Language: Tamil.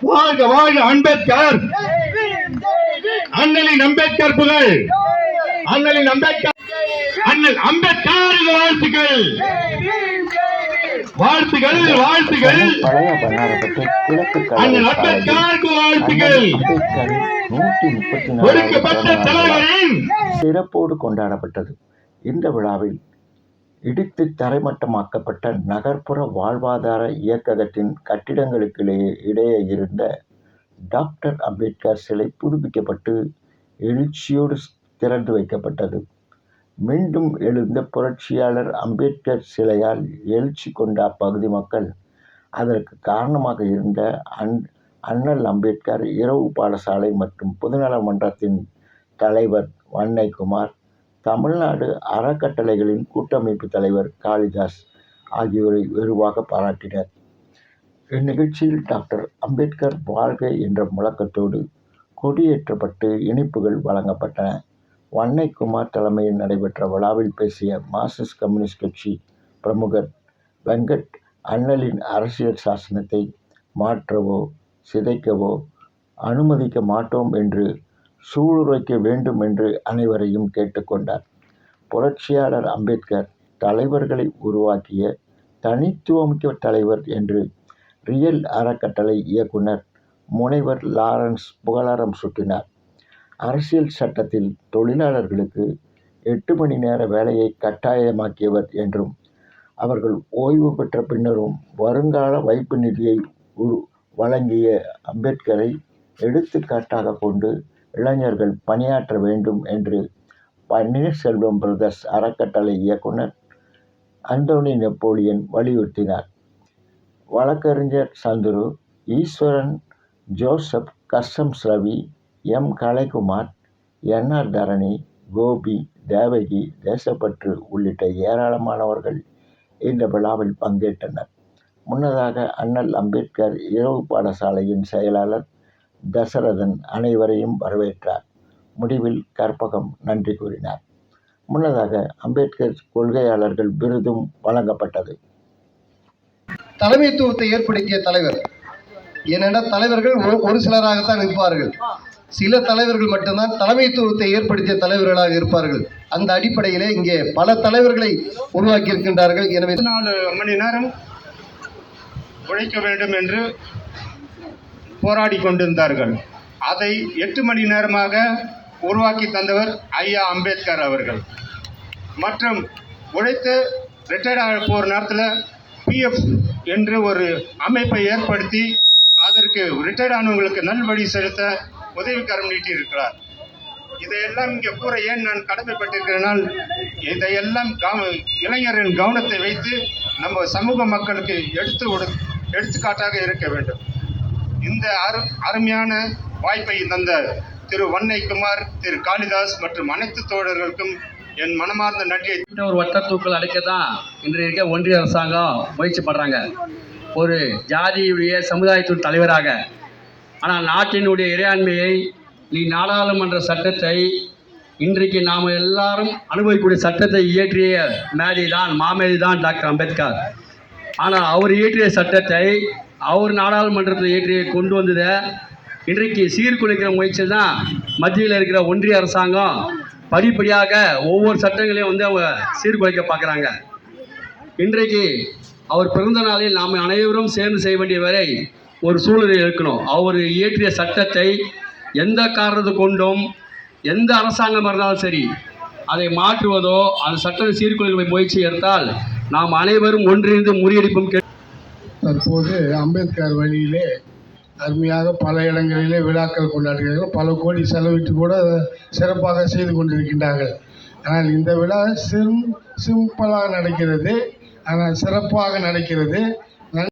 வாழ்க வாழ்க அம்பேத்கர். அண்ணலின் அம்பேத்கர் புகழ். அண்ணலின் அம்பேத்கர். அண்ணல் அம்பேத்கர் வாழ்த்துக்கள். வாழ்த்துகள் வாழ்த்துகள் அண்ணல் அம்பேத்கருக்கு வாழ்த்துக்கள். ஒடுக்கப்பட்ட தலைவரின் சிறப்போடு கொண்டாடப்பட்டது. இந்த விழாவில் இடித்து தரைமட்டமாக்கப்பட்ட நகர்ப்புற வாழ்வாதார இயக்ககத்தின் கட்டிடங்களுக்கிடையே இடையே இருந்த டாக்டர் அம்பேத்கர் சிலை புதுப்பிக்கப்பட்டு எழுச்சியோடு திறந்து வைக்கப்பட்டது. மீண்டும் எழுந்த புரட்சியாளர் அம்பேத்கர் சிலையால் எழுச்சி கொண்ட அப்பகுதி மக்கள் அதற்கு காரணமாக இருந்த அன் அண்ணல் அம்பேத்கர் இரவு பாடசாலை மற்றும் பொதுநல மன்றத்தின் தலைவர் வன்னைக்குமார் தமிழ்நாடு அறக்கட்டளைகளின் கூட்டமைப்பு தலைவர் காளிதாஸ் ஆகியோரை வெகுவாக பாராட்டினர். இந்நிகழ்ச்சியில் டாக்டர் அம்பேத்கர் வாழ்க என்ற முழக்கத்தோடு கொடியேற்றப்பட்டு இனிப்புகள் வழங்கப்பட்டன. வன்னைக்குமார் தலைமையில் நடைபெற்ற விழாவில் பேசிய மார்க்சிஸ்ட் கம்யூனிஸ்ட் கட்சி பிரமுகர் வெங்கட் அண்ணலின் அரசியல் சாசனத்தை மாற்றவோ சிதைக்கவோ அனுமதிக்க மாட்டோம் என்று சூளுரைக்க வேண்டும் என்று அனைவரையும் கேட்டுக்கொண்டார். புரட்சியாளர் அம்பேத்கர் தலைவர்களை உருவாக்கிய தனித்துவமிக்க தலைவர் என்று ரியல் அறக்கட்டளை இயக்குனர் முனைவர் லாரன்ஸ் புகழாரம் சுட்டினார். அரசியல் சட்டத்தில் தொழிலாளர்களுக்கு எட்டு மணி நேர வேலையை கட்டாயமாக்கியவர் என்றும் அவர்கள் ஓய்வு பெற்ற பின்னரும் வருங்கால வைப்பு நிதியை உரு வழங்கிய அம்பேத்கரை எடுத்துக்காட்டாக கொண்டு இளைஞர்கள் பணியாற்ற வேண்டும் என்று பன்னீர்செல்வம் பிரதர்ஸ் அறக்கட்டளை இயக்குனர் அந்தோனி நெப்போலியன் வலியுறுத்தினார். வழக்கறிஞர் Chandru Eswaran Joseph customs Ravi M. Kalaikumar NR Dharani Gopi Devaki தேசப்பற்று உள்ளிட்ட ஏராளமானவர்கள் இந்த விழாவில் பங்கேற்றனர். முன்னதாக அண்ணல் அம்பேத்கர் இரவு பாடசாலையின் செயலாளர் தசரதன் அனைவரையும் வரவேற்றார். முடிவில் கற்பகம் நன்றி கூறினார். முன்னதாக அம்பேத்கர் கொள்கையாளர்கள் விருதும் வழங்கப்பட்டது. தலைமைத்துவத்தை ஏற்படுத்திய தலைவர். ஏனென்றால் தலைவர்கள் ஒரு ஒரு சிலராகத்தான் இருப்பார்கள். சில தலைவர்கள் மட்டும்தான் தலைமைத்துவத்தை ஏற்படுத்திய தலைவர்களாக இருப்பார்கள். அந்த அடிப்படையிலே இங்கே பல தலைவர்களை உருவாக்கி இருக்கின்றார்கள் எனவே நாலு மணி நேரம் உழைக்க வேண்டும் என்று போராடி கொண்டிருந்தார்கள். அதை எட்டு மணி நேரமாக உருவாக்கி தந்தவர் ஐயா அம்பேத்கர் அவர்கள். மற்றும் உழைத்து ரிட்டையர்ட் ஆக போகிற நேரத்தில் பிஎஃப் என்று ஒரு அமைப்பை ஏற்படுத்தி அதற்கு ரிட்டையர்ட் ஆனவங்களுக்கு நல்வழி செலுத்த உதவிக்கரம் நீட்டியிருக்கிறார். இதையெல்லாம் இங்கே கூற ஏன் நான் கடமைப்பட்டிருக்கிறேனால் இதையெல்லாம் கவ இளைஞரின் கவனத்தை வைத்து நம்ம சமூக மக்களுக்கு எடுத்து எடுத்துக்காட்டாக இருக்க வேண்டும். இந்த அரு அருமையான வாய்ப்பை தந்த திரு வன்னைக்குமார் திரு காளிதாஸ் மற்றும் அனைத்து தோழர்களுக்கும் என் மனமார்ந்த நன்றியை ஒரு வட்ட தூக்கல் அடைக்க தான் இன்றைய இருக்க ஒன்றிய அரசாங்கம் முயற்சி படுறாங்க ஒரு ஜாதியுடைய சமுதாயத்தின் தலைவராக ஆனால் நாட்டினுடைய இறையாண்மையை நீ நாடாளுமன்ற சட்டத்தை இன்றைக்கு நாம் எல்லாரும் அனுபவிக்கக்கூடிய சட்டத்தை இயற்றிய மேதை தான் மாமேரி தான் டாக்டர் அம்பேத்கர். ஆனால் அவர் இயற்றிய சட்டத்தை அவர் நாடாளுமன்றத்தில் இயற்றி கொண்டு வந்ததை. இன்றைக்கு சீர்குலைக்கிற முயற்சி தான் மத்தியில் இருக்கிற ஒன்றிய அரசாங்கம் படிப்படியாக ஒவ்வொரு சட்டங்களையும் வந்து அவங்க சீர்குலைக்க பார்க்குறாங்க. இன்றைக்கு அவர் பிறந்த நாளில் நாம் அனைவரும் சேர்ந்து செய்ய வேண்டிய வரை ஒரு சூழ்நிலை இருக்கணும். அவர் இயற்றிய சட்டத்தை எந்த காரணத்தை கொண்டும் எந்த அரசாங்கம் இருந்தாலும் சரி அதை மாற்றுவதோ அந்த சட்டத்தை சீர்குலைக்க முயற்சி எடுத்தால் நாம் அனைவரும் ஒன்றிணைந்து முறியடிப்பும் கே தற்போது அம்பேத்கர் வழியிலே அருமையாக பல இடங்களிலே விழாக்கள் கொண்டாடுகிறார்கள். பல கோடி செலவிட்டு கூட அதை சிறப்பாக செய்து கொண்டிருக்கின்றார்கள். ஆனால் இந்த விழா சிம் சிம்பிளாக நடக்கிறது. ஆனால் சிறப்பாக நடக்கிறது.